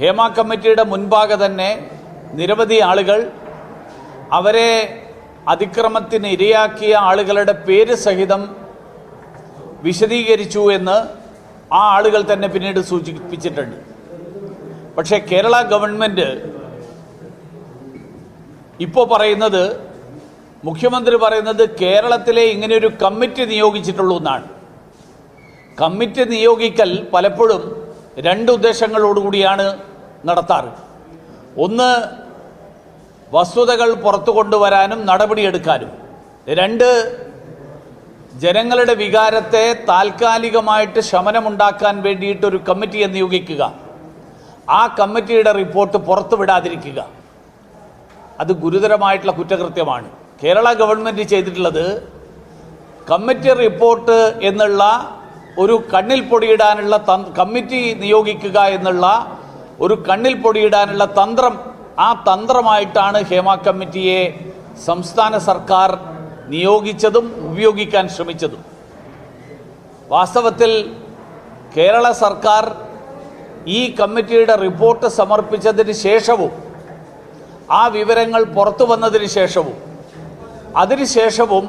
ഹേമ കമ്മിറ്റിയുടെ മുൻപാകെ തന്നെ നിരവധി ആളുകൾ അവരെ അതിക്രമത്തിന് ഇരയാക്കിയ ആളുകളുടെ പേര് സഹിതം വിശദീകരിച്ചു എന്ന് ആ ആളുകൾ തന്നെ പിന്നീട് സൂചിപ്പിച്ചിട്ടുണ്ട്. പക്ഷേ കേരള ഗവൺമെന്റ് ഇപ്പോൾ പറയുന്നത് മുഖ്യമന്ത്രി പറയുന്നത് കേരളത്തിലെ ഇങ്ങനെയൊരു കമ്മിറ്റി നിയോഗിച്ചിട്ടുള്ളൂ എന്നാണ്. കമ്മിറ്റി നിയോഗിക്കൽ പലപ്പോഴും രണ്ട് ഉദ്ദേശങ്ങളോടുകൂടിയാണ് നടത്താറ്. ഒന്ന് വസ്തുതകൾ പുറത്തു കൊണ്ടുവരാനും നടപടിയെടുക്കാനും. രണ്ട് ജനങ്ങളുടെ വികാരത്തെ താൽക്കാലികമായിട്ട് ശമനമുണ്ടാക്കാൻ വേണ്ടിയിട്ട് ഒരു കമ്മിറ്റിയെ നിയോഗിക്കുക ആ കമ്മിറ്റിയുടെ റിപ്പോർട്ട് പുറത്തുവിടാതിരിക്കുക അത് ഗുരുതരമായിട്ടുള്ള കുറ്റകൃത്യമാണ്. കേരള ഗവൺമെന്റ് ചെയ്തിട്ടുള്ളത് കമ്മിറ്റി റിപ്പോർട്ട് എന്നുള്ള ഒരു കണ്ണിൽ പൊടിയിടാനുള്ള കമ്മിറ്റി നിയോഗിക്കുക എന്നുള്ള ഒരു കണ്ണിൽ പൊടിയിടാനുള്ള തന്ത്രം ആ തന്ത്രമായിട്ടാണ് ഹേമ കമ്മിറ്റിയെ സംസ്ഥാന സർക്കാർ നിയോഗിച്ചതും ഉപയോഗിക്കാൻ ശ്രമിച്ചതും. വാസ്തവത്തിൽ കേരള സർക്കാർ ഈ കമ്മിറ്റിയുടെ റിപ്പോർട്ട് സമർപ്പിച്ചതിന് ശേഷവും ആ വിവരങ്ങൾ പുറത്തു വന്നതിന് ശേഷവും അതിനുശേഷവും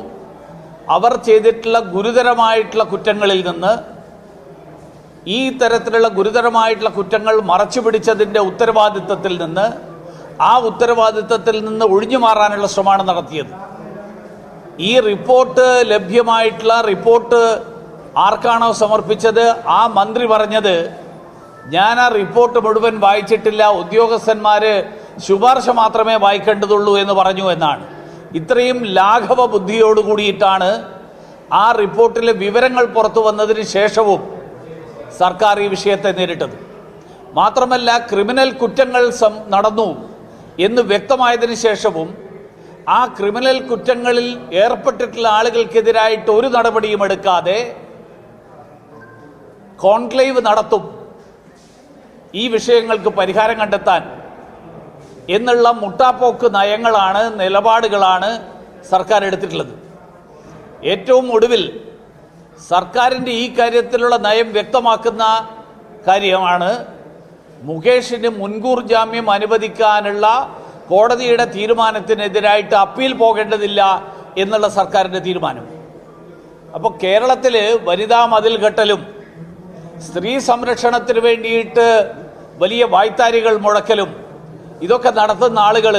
അവർ ചെയ്തിട്ടുള്ള ഗുരുതരമായിട്ടുള്ള കുറ്റങ്ങളിൽ നിന്ന് ഈ തരത്തിലുള്ള ഗുരുതരമായിട്ടുള്ള കുറ്റങ്ങൾ മറച്ചു പിടിച്ചതിന്റെ ഉത്തരവാദിത്തത്തിൽ നിന്ന് ആ ഉത്തരവാദിത്തത്തിൽ നിന്ന് ഒഴിഞ്ഞു മാറാനുള്ള ശ്രമമാണ് നടത്തിയത്. ഈ റിപ്പോർട്ട് ലഭ്യമായിട്ടുള്ള റിപ്പോർട്ട് ആർക്കാണോ സമർപ്പിച്ചത്? ആ മന്ത്രി പറഞ്ഞത് ഞാൻ ആ റിപ്പോർട്ട് മുഴുവൻ വായിച്ചിട്ടില്ല. ഉദ്യോഗസ്ഥന്മാർ ശുപാർശ മാത്രമേ വായിക്കേണ്ടതുള്ളൂ എന്ന് പറഞ്ഞു എന്നാണ്. ഇത്രയും ലാഘവ ബുദ്ധിയോട് കൂടിയിട്ടാണ് ആ റിപ്പോർട്ടിലെ വിവരങ്ങൾ പുറത്തു വന്നതിന് ശേഷവും സർക്കാർ ഈ വിഷയത്തെ നേരിട്ടത്. മാത്രമല്ല ക്രിമിനൽ കുറ്റങ്ങൾ നടന്നു എന്ന് വ്യക്തമായതിന് ശേഷവും ആ ക്രിമിനൽ കുറ്റങ്ങളിൽ ഏർപ്പെട്ടിട്ടുള്ള ആളുകൾക്കെതിരായിട്ട് ഒരു നടപടിയും എടുക്കാതെ കോൺക്ലേവ് നടത്തും. ഈ വിഷയങ്ങൾക്ക് പരിഹാരം കണ്ടെത്താൻ എന്നുള്ള മുട്ടാപ്പോക്ക് നയങ്ങളാണ് നിലപാടുകളാണ് സർക്കാർ എടുത്തിട്ടുള്ളത്. ഏറ്റവും ഒടുവിൽ സർക്കാരിന്റെ ഈ കാര്യത്തിലുള്ള നയം വ്യക്തമാക്കുന്ന കാര്യമാണ് മുകേഷിന് മുൻകൂർ ജാമ്യം അനുവദിക്കാനുള്ള കോടതിയുടെ തീരുമാനത്തിനെതിരായിട്ട് അപ്പീൽ പോകേണ്ടതില്ല എന്നുള്ള സർക്കാരിന്റെ തീരുമാനം. അപ്പോൾ കേരളത്തിൽ വനിതാ മതിൽ കെട്ടലും സ്ത്രീ സംരക്ഷണത്തിന് വേണ്ടിയിട്ട് വലിയ വായ്ത്താരികൾ മുഴക്കലും ഇതൊക്കെ നടത്തുന്ന ആളുകൾ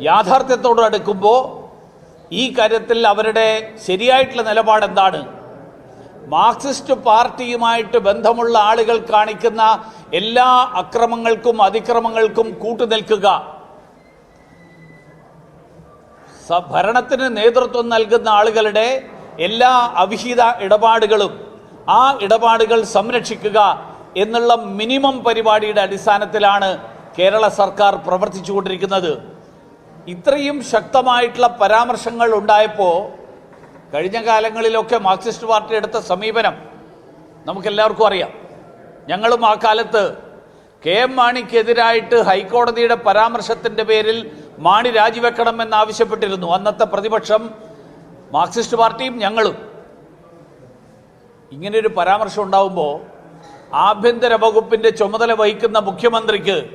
യാഥാർത്ഥ്യത്തോട് അടുക്കുമ്പോൾ ഈ കാര്യത്തിൽ അവരുടെ ശരിയായിട്ടുള്ള നിലപാട് എന്താണ്? മാർക്സിസ്റ്റ് പാർട്ടിയുമായിട്ട് ബന്ധമുള്ള ആളുകൾ കാണിക്കുന്ന എല്ലാ അക്രമങ്ങൾക്കും അതിക്രമങ്ങൾക്കും കൂട്ടുനിൽക്കുക. ഭരണത്തിന് നേതൃത്വം നൽകുന്ന ആളുകളുടെ എല്ലാ അവിഹിത ഇടപാടുകളും ആ ഇടപാടുകൾ സംരക്ഷിക്കുക. എന്നുള്ള മിനിമം പരിപാടിയുടെ അടിസ്ഥാനത്തിലാണ് കേരള സർക്കാർ പ്രവർത്തിച്ചുകൊണ്ടിരിക്കുന്നത്. ഇത്രയും ശക്തമായിട്ടുള്ള പരാമർശങ്ങൾ ഉണ്ടായപ്പോൾ കഴിഞ്ഞ കാലങ്ങളിലൊക്കെ മാർക്സിസ്റ്റ് പാർട്ടി എടുത്ത സമീപനം നമുക്കെല്ലാവർക്കും അറിയാം. ഞങ്ങളും ആ കാലത്ത് കെ എം മാണിക്കെതിരായിട്ട് ഹൈക്കോടതിയുടെ പരാമർശത്തിന്റെ പേരിൽ മാണി രാജിവെക്കണം എന്നാവശ്യപ്പെട്ടിരുന്നു. അന്നത്തെ പ്രതിപക്ഷം മാർക്സിസ്റ്റ് പാർട്ടിയും ഞങ്ങളും ഇങ്ങനെയൊരു പരാമർശം ഉണ്ടാവുമ്പോൾ ആഭ്യന്തര വകുപ്പിന്റെ ചുമതല വഹിക്കുന്ന മുഖ്യമന്ത്രിക്ക്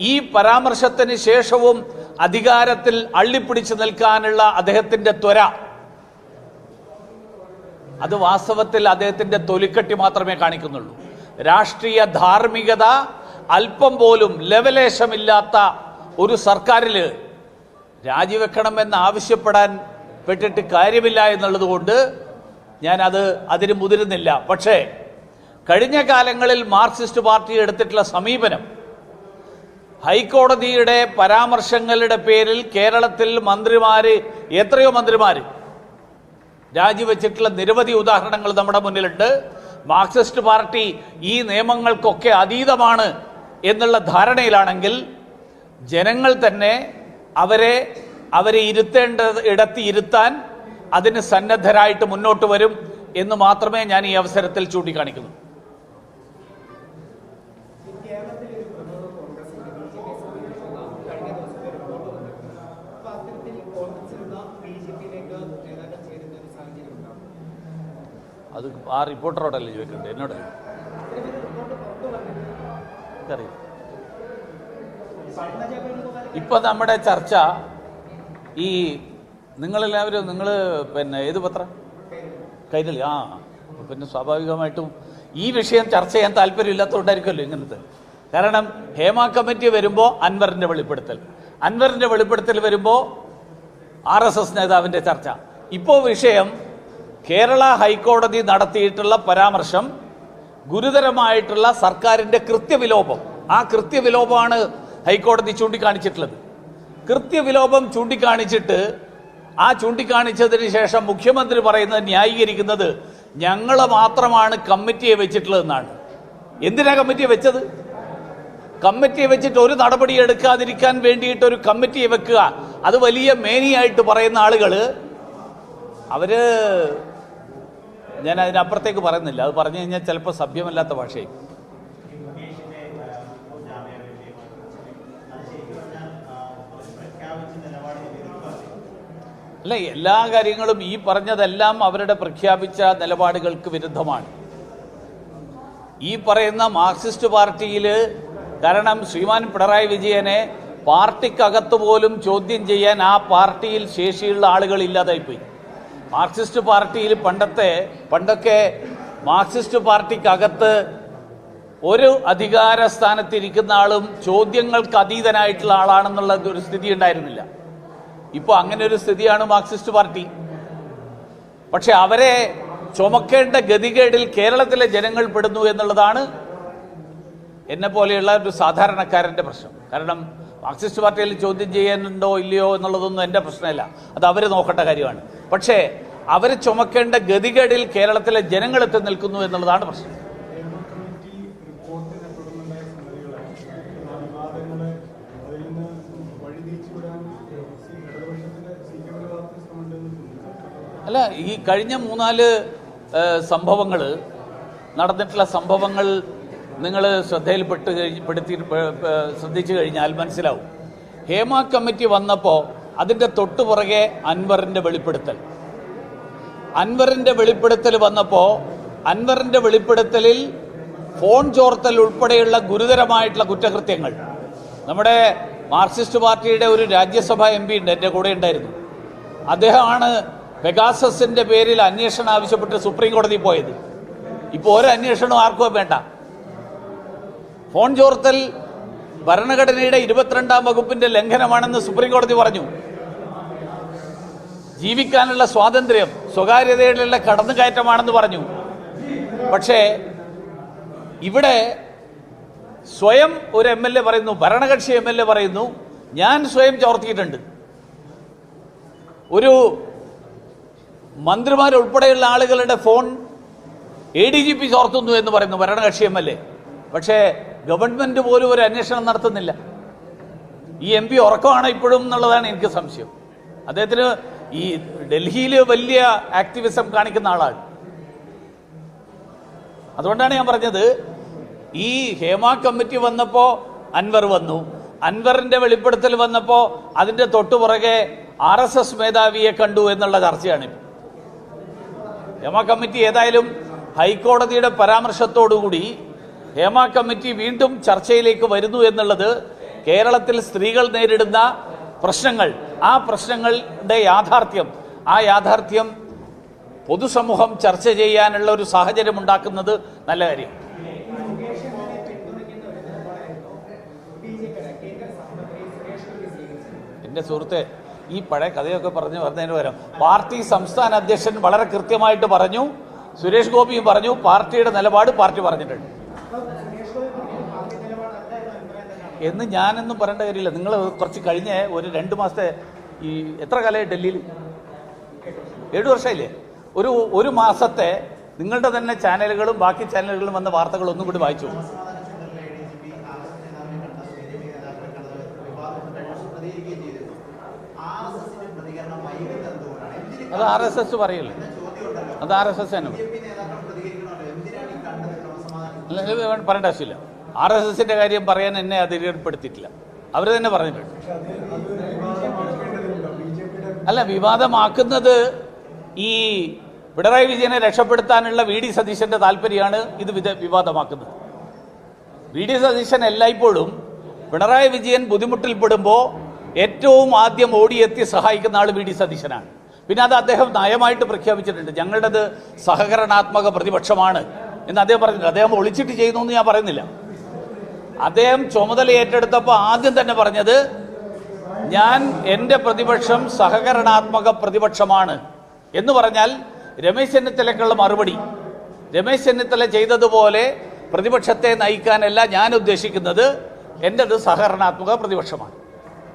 ഈ പരാമർശത്തിന് ശേഷവും അധികാരത്തിൽ അള്ളിപ്പിടിച്ചു നിൽക്കാനുള്ള അദ്ദേഹത്തിന്റെ ത്വര. അത് വാസ്തവത്തിൽ അദ്ദേഹത്തിന്റെ തൊലിക്കെട്ടി മാത്രമേ കാണിക്കുന്നുള്ളൂ. രാഷ്ട്രീയ ധാർമ്മികത അല്പം പോലും ലവലേശമില്ലാത്ത ഒരു സർക്കാരിൽ രാജിവെക്കണമെന്ന് ആവശ്യപ്പെടാൻ പെട്ടിട്ട് കാര്യമില്ല എന്നുള്ളത് കൊണ്ട് ഞാനത് അതിന് മുതിരുന്നില്ല. പക്ഷേ കഴിഞ്ഞ കാലങ്ങളിൽ മാർക്സിസ്റ്റ് പാർട്ടി എടുത്തിട്ടുള്ള സമീപനം. ഹൈക്കോടതിയുടെ പരാമർശങ്ങളുടെ പേരിൽ കേരളത്തിൽ മന്ത്രിമാർ എത്രയോ മന്ത്രിമാർ രാജിവെച്ചിട്ടുള്ള നിരവധി ഉദാഹരണങ്ങൾ നമ്മുടെ മുന്നിലുണ്ട്. മാർക്സിസ്റ്റ് പാർട്ടി ഈ നിയമങ്ങൾക്കൊക്കെ അതീതമാണ് എന്നുള്ള ധാരണയിലാണെങ്കിൽ ജനങ്ങൾ തന്നെ അവരെ അവരെ ഇരുത്തേണ്ട ഇടത്ത് ഇരുത്താൻ അതിന് സന്നദ്ധരായിട്ട് മുന്നോട്ട് വരും എന്ന് മാത്രമേ ഞാൻ ഈ അവസരത്തിൽ ചൂണ്ടിക്കാണിക്കുന്നു. അത് ആ റിപ്പോർട്ടറോടല്ലേ ചോദിക്കണ്ടേ? എന്നോട്? എനിക്കറിയില്ല. ഇപ്പൊ നമ്മുടെ ചർച്ച ഈ നിങ്ങളെല്ലാവരും നിങ്ങൾ പിന്നെ ഏത് പത്രം? കൈരളി. ആ പിന്നെ സ്വാഭാവികമായിട്ടും ഈ വിഷയം ചർച്ച ചെയ്യാൻ താല്പര്യമില്ലാത്തതുകൊണ്ടായിരിക്കുമല്ലോ ഇങ്ങനത്തെ. കാരണം ഹേമ കമ്മിറ്റി വരുമ്പോൾ അൻവറിന്റെ വെളിപ്പെടുത്തൽ. അൻവറിന്റെ വെളിപ്പെടുത്തൽ വരുമ്പോൾ ആർ എസ് എസ് നേതാവിന്റെ ചർച്ച. ഇപ്പോൾ വിഷയം കേരള ഹൈക്കോടതി നടത്തിയിട്ടുള്ള പരാമർശം ഗുരുതരമായിട്ടുള്ള സർക്കാരിന്റെ കൃത്യവിലോപം. ആ കൃത്യവിലോപമാണ് ഹൈക്കോടതി ചൂണ്ടിക്കാണിച്ചിട്ടുള്ളത്. കൃത്യവിലോപം ചൂണ്ടിക്കാണിച്ചിട്ട് ആ ചൂണ്ടിക്കാണിച്ചതിന് ശേഷം മുഖ്യമന്ത്രി പറയുന്നത് ന്യായീകരിക്കുന്നത് ഞങ്ങൾ മാത്രമാണ് കമ്മിറ്റിയെ വെച്ചിട്ടുള്ളതെന്നാണ് എന്തിനാ കമ്മിറ്റിയെ വെച്ചത്? കമ്മിറ്റിയെ വെച്ചിട്ട് ഒരു നടപടി എടുക്കാതിരിക്കാൻ വേണ്ടിയിട്ട് ഒരു കമ്മിറ്റിയെ വെക്കുക അത് വലിയ മേനിയായിട്ട് പറയുന്ന ആളുകൾ അവർ ഞാൻ അതിനപ്പുറത്തേക്ക് പറയുന്നില്ല. അത് പറഞ്ഞു കഴിഞ്ഞാൽ ചിലപ്പോൾ സഭ്യമല്ലാത്ത ഭാഷയും അല്ല എല്ലാ കാര്യങ്ങളും ഈ പറഞ്ഞതെല്ലാം അവരുടെ പ്രഖ്യാപിച്ച നിലപാടുകൾക്ക് വിരുദ്ധമാണ്. ഈ പറയുന്ന മാർക്സിസ്റ്റ് പാർട്ടിയിൽ കാരണം ശ്രീമാൻ പിണറായി വിജയനെ പാർട്ടിക്കകത്ത് പോലും ചോദ്യം ചെയ്യാൻ ആ പാർട്ടിയിൽ ശേഷിയുള്ള ആളുകൾ ഇല്ലാതായിപ്പോയി. മാർക്സിസ്റ്റ് പാർട്ടിയിൽ പണ്ടത്തെ പണ്ടൊക്കെ മാർക്സിസ്റ്റ് പാർട്ടിക്കകത്ത് ഒരു അധികാര സ്ഥാനത്തിരിക്കുന്ന ആളും ചോദ്യങ്ങൾക്ക് അതീതനായിട്ടുള്ള ആളാണെന്നുള്ള ഒരു സ്ഥിതി ഉണ്ടായിരുന്നില്ല. ഇപ്പോൾ അങ്ങനെ ഒരു സ്ഥിതിയാണ് മാർക്സിസ്റ്റ് പാർട്ടി. പക്ഷെ അവരെ ചുമക്കേണ്ട ഗതികേടിൽ കേരളത്തിലെ ജനങ്ങൾ പെടുന്നു എന്നുള്ളതാണ് എന്നെ പോലെയുള്ള ഒരു സാധാരണക്കാരന്റെ പ്രശ്നം. കാരണം മാർക്സിസ്റ്റ് പാർട്ടിയിൽ ചോദ്യം ചെയ്യാനുണ്ടോ ഇല്ലയോ എന്നുള്ളതൊന്നും എന്റെ പ്രശ്നമല്ല. അത് അവർ നോക്കേണ്ട കാര്യമാണ്. പക്ഷേ അവർ ചുമക്കേണ്ട ഗതികേടിൽ കേരളത്തിലെ ജനങ്ങൾ എത്തി നിൽക്കുന്നു എന്നുള്ളതാണ് പ്രശ്നം. അല്ല ഈ കഴിഞ്ഞ മൂന്നാൽ സംഭവങ്ങൾ നടന്നിട്ടുള്ള സംഭവങ്ങൾ നിങ്ങൾ ശ്രദ്ധയിൽപ്പെട്ട് പെടുത്തി ശ്രദ്ധിച്ചു കഴിഞ്ഞാൽ മനസ്സിലാവും. ഹേമ കമ്മിറ്റി വന്നപ്പോൾ അതിന്റെ തൊട്ടു പുറകെ അൻവറിന്റെ വെളിപ്പെടുത്തൽ. അൻവറിന്റെ വെളിപ്പെടുത്തൽ വന്നപ്പോൾ അൻവറിന്റെ വെളിപ്പെടുത്തലിൽ ഫോൺ ചോർത്തൽ ഉൾപ്പെടെയുള്ള ഗുരുതരമായിട്ടുള്ള കുറ്റകൃത്യങ്ങൾ. നമ്മുടെ മാർക്സിസ്റ്റ് പാർട്ടിയുടെ ഒരു രാജ്യസഭ എം പി ഉണ്ട് എന്റെ കൂടെ ഉണ്ടായിരുന്നു. അദ്ദേഹമാണ് പെഗാസസിന്റെ പേരിൽ അന്വേഷണം ആവശ്യപ്പെട്ട് സുപ്രീം കോടതി പോയത്. ഇപ്പോൾ ഒരു അന്വേഷണം ആർക്കും വേണ്ട. ഫോൺ ചോർത്തൽ ഭരണഘടനയുടെ ഇരുപത്തിരണ്ടാം വകുപ്പിന്റെ ലംഘനമാണെന്ന് സുപ്രീം കോടതി പറഞ്ഞു. ജീവിക്കാനുള്ള സ്വാതന്ത്ര്യം സ്വകാര്യതയിലുള്ള കടന്നുകയറ്റമാണെന്ന് പറഞ്ഞു. പക്ഷേ ഇവിടെ സ്വയം ഒരു എം എൽ എ പറയുന്നു ഭരണകക്ഷി എം എൽ എ പറയുന്നു ഞാൻ സ്വയം ചോർത്തിയിട്ടുണ്ട്. ഒരു മന്ത്രിമാരുൾപ്പെടെയുള്ള ആളുകളുടെ phone A D G P ചോർത്തുന്നു എന്ന് പറയുന്നു ഭരണകക്ഷി എം എൽ എ. പക്ഷേ ഗവൺമെന്റ് പോലും ഒരു അന്വേഷണം നടത്തുന്നില്ല. ഈ എം പി ഉറക്കമാണ് ഇപ്പോഴും എന്നുള്ളതാണ് എനിക്ക് സംശയം. അദ്ദേഹത്തിന് ഈ ഡൽഹിയിൽ വലിയ ആക്ടിവിസം കാണിക്കുന്ന ആളാണ്. അതുകൊണ്ടാണ് ഞാൻ പറഞ്ഞത് ഈ ഹേമ കമ്മിറ്റി വന്നപ്പോൾ അൻവർ വന്നു. അൻവറിന്റെ വെളിപ്പെടുത്തൽ വന്നപ്പോൾ അതിന്റെ തൊട്ടുപുറകെ ആർ എസ് എസ് മേധാവിയെ കണ്ടു എന്നുള്ള ചർച്ചയാണ് ഹേമ കമ്മിറ്റി ഏതായാലും ഹൈക്കോടതിയുടെ പരാമർശത്തോടുകൂടി ഹേമ കമ്മിറ്റി വീണ്ടും ചർച്ചയിലേക്ക് വരുന്നു എന്നുള്ളത് കേരളത്തിൽ സ്ത്രീകൾ നേരിടുന്ന പ്രശ്നങ്ങൾ. ആ പ്രശ്നങ്ങളുടെ യാഥാർത്ഥ്യം ആ യാഥാർത്ഥ്യം പൊതുസമൂഹം ചർച്ച ചെയ്യാനുള്ള ഒരു സാഹചര്യം ഉണ്ടാക്കുന്നത് നല്ല കാര്യം. എന്റെ സുഹൃത്തെ ഈ പഴയ കഥയൊക്കെ പറഞ്ഞു പറഞ്ഞതിന് പകരം പാർട്ടി സംസ്ഥാന അധ്യക്ഷൻ വളരെ കൃത്യമായിട്ട് പറഞ്ഞു. സുരേഷ് ഗോപിയും പറഞ്ഞു പാർട്ടിയുടെ നിലപാട് പാർട്ടി പറഞ്ഞിട്ടുണ്ട്. എന്ന് ഞാനൊന്നും പറയേണ്ട കാര്യമില്ല. നിങ്ങൾ കുറച്ച് കഴിഞ്ഞ ഒരു രണ്ട് മാസത്തെ ഈ എത്ര കാലമായി ഡൽഹിയിൽ? ഏഴു വർഷമായില്ലേ? ഒരു ഒരു മാസത്തെ നിങ്ങളുടെ തന്നെ ചാനലുകളും ബാക്കി ചാനലുകളും വന്ന വാർത്തകൾ ഒന്നും കൂടി വായിച്ചു. അത് ആർ എസ് എസ് പറയല്ലേ? അത് ആർ എസ് എസ് തന്നെ പറയും. അല്ല, ഇത് വേണ്ട- പറയേണ്ട ആവശ്യമില്ല. ആർ എസ് എസിന്റെ കാര്യം പറയാൻ എന്നെ അതിരപ്പെടുത്തിയിട്ടില്ല അവർ തന്നെ പിയുടെ അല്ല വിവാദമാക്കുന്നത് ഈ പിണറായി വിജയനെ രക്ഷപ്പെടുത്താനുള്ള വി ഡി സതീശന്റെ താല്പര്യമാണ് ഇത് വിവാദമാക്കുന്നത്. വി ഡി സതീശൻ എല്ലായ്പ്പോഴും പിണറായി വിജയൻ ബുദ്ധിമുട്ടിൽപ്പെടുമ്പോൾ ഏറ്റവും ആദ്യം ഓടിയെത്തി സഹായിക്കുന്ന ആൾ വി ഡി സതീശനാണ്. പിന്നെ അത് അദ്ദേഹം നയമായിട്ട് പ്രഖ്യാപിച്ചിട്ടുണ്ട്. ഞങ്ങളുടേത് സഹകരണാത്മക പ്രതിപക്ഷമാണ്. എന്ന് അദ്ദേഹം പറഞ്ഞില്ല അദ്ദേഹം ഒളിച്ചിട്ട് ചെയ്യുന്നു എന്ന് ഞാൻ പറയുന്നില്ല. അദ്ദേഹം ചുമതല ഏറ്റെടുത്തപ്പോൾ ആദ്യം തന്നെ പറഞ്ഞത് ഞാൻ എന്റെ പ്രതിപക്ഷം സഹകരണാത്മക പ്രതിപക്ഷമാണ്. എന്ന് പറഞ്ഞാൽ രമേശ് ചെന്നിത്തലക്കുള്ള മറുപടി. രമേശ് ചെന്നിത്തല ചെയ്തതുപോലെ പ്രതിപക്ഷത്തെ നയിക്കാനല്ല ഞാൻ ഉദ്ദേശിക്കുന്നത്. എന്റെത് സഹകരണാത്മക പ്രതിപക്ഷമാണ്.